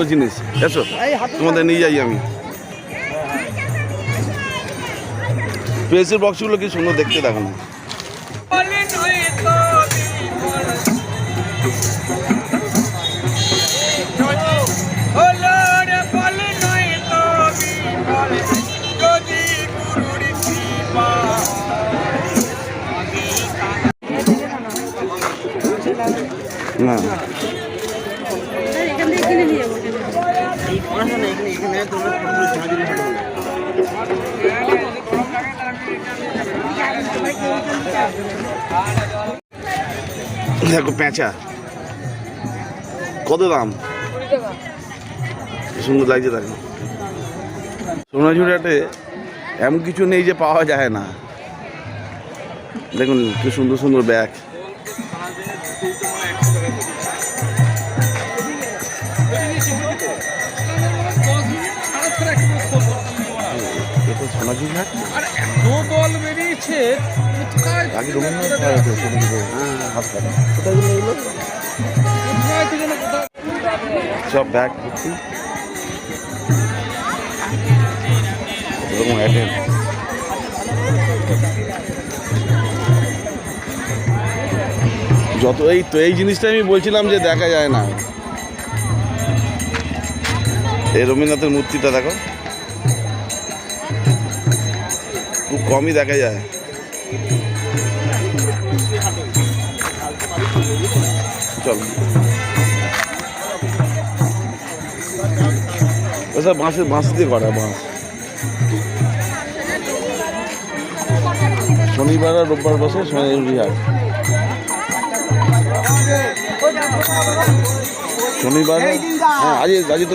সুন্দর জিনিস। এসো, তোমাদের নিয়ে যাই আমি। পেন্সিল বক্সগুলো কি সুন্দর দেখতে দেখো না। না। দেখো পেঁচা। কত দাম? সুন্দর লাগছে দেখো সোনাঝুড়াতে এমন কিছু নেই যে পাওয়া যায় না। দেখুন কি সুন্দর সুন্দর ব্যাগ। এটা সোনাঝুরি হাট আর আগে রবীন্দ্রনাথ এগুলো না কোথায় সব ব্যাগ ভর্তি এরকম অ্যাডেন যত এই তো এই জিনিসটা আমি বলছিলাম যে দেখা যায় না। এই রবীন্দ্রনাথের মূর্তিটা দেখো। কমই দেখা যায়। চলো। ওসব বাঁশের বাঁশ দিয়ে করা, বাঁশ। শনিবার আর রোববার বসে হাট শনিবার হ্যাঁ আজ আজ তো।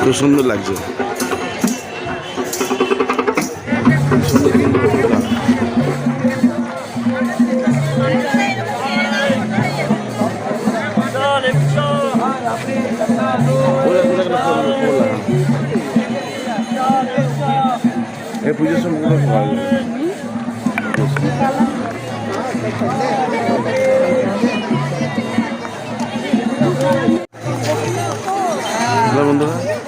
খুব সুন্দর লাগছে। বন্ধুরা।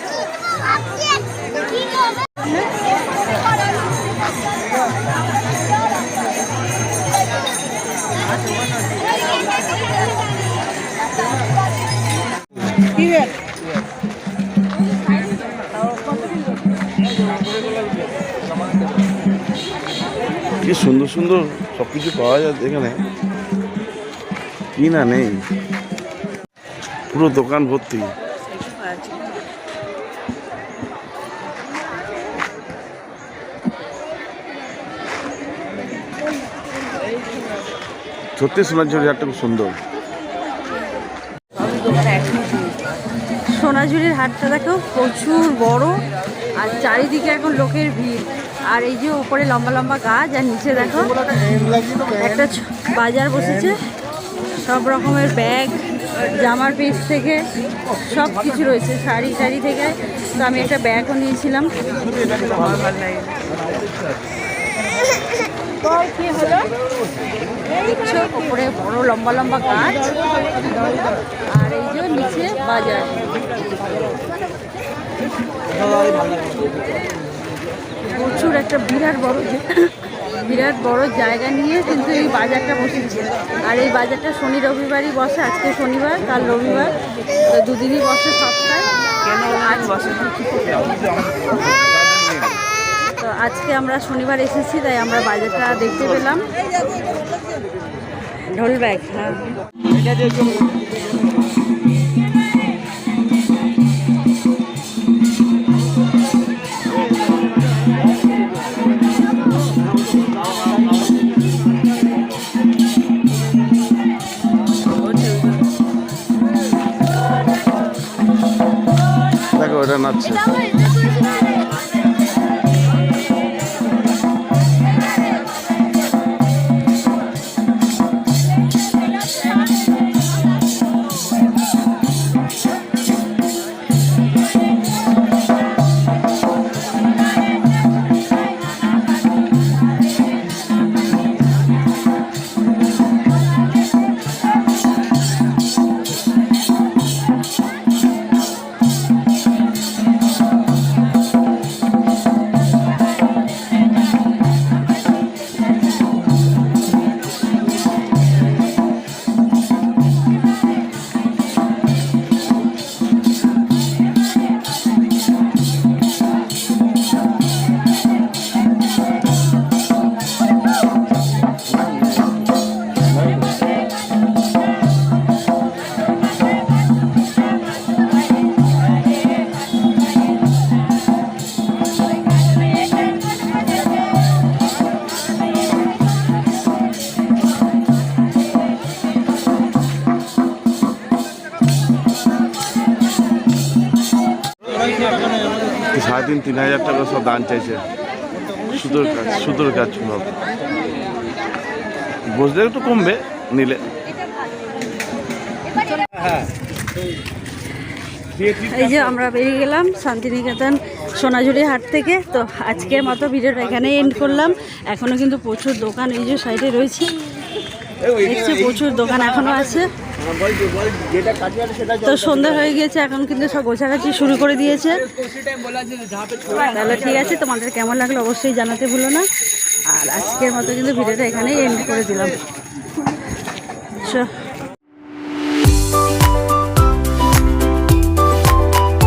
কি সুন্দর সুন্দর সব কিছু পাওয়া যায় এখানে। কি না নেই। পুরো দোকান ভর্তি। সত্যি সোনাঝুরি হাটটা খুব সুন্দর। সোনাঝুরির হাটটা দেখো, প্রচুর বড় আর চারিদিকে এখন লোকের ভিড়। আর এই যে উপরে লম্বা লম্বা গাছ আর নিচে দেখো, একটা বাজার বসেছে, সব রকমের ব্যাগ, জামার পিস থেকে সব কিছু রয়েছে, শাড়ি শাড়ি থেকে। তো আমি একটা ব্যাগও নিয়েছিলাম। উপরে বড় লম্বা লম্বা গাছ। আর এই নিচে বাজার। প্রচুর একটা বিরাট বড় বিরাট বড় জায়গা নিয়ে কিন্তু এই বাজারটা বসেছে। আর এই বাজারটা শনি রবিবারই বসে আজকে শনিবার কাল রবিবার। তো দুদিনই বসে সপ্তাহে। তো আজকে আমরা শনিবার এসেছি তাই আমরা বাজারটা দেখতে পেলাম। ঢোল ব্যাগ হ্যাঁ। দেখো ওটা নাচছে। সাড়ে তিন হাজার টাকা সব দান চাইছে। সুতোর কাজ সুতোর কাজ সব বসলে একটু কমবে, নিলে। এই যে আমরা বেরিয়ে গেলাম শান্তিনিকেতন সোনাঝুরি হাট থেকে। তো আজকের মতো ভিডিওটা এখানেই এন্ড করলাম। এখনও কিন্তু প্রচুর দোকান এই যে সাইডে রয়েছে। দেখছি প্রচুর দোকান এখনও আছে। তো সন্ধ্যা হয়ে গিয়েছে, এখন কিন্তু সব গোছাগাছি শুরু করে দিয়েছে। তাহলে ঠিক আছে, তোমাদের কেমন লাগল অবশ্যই জানাতে ভুলো না। আর আজকের মতো কিন্তু ভিডিওটা এখানেই এন্ড করে দিলাম।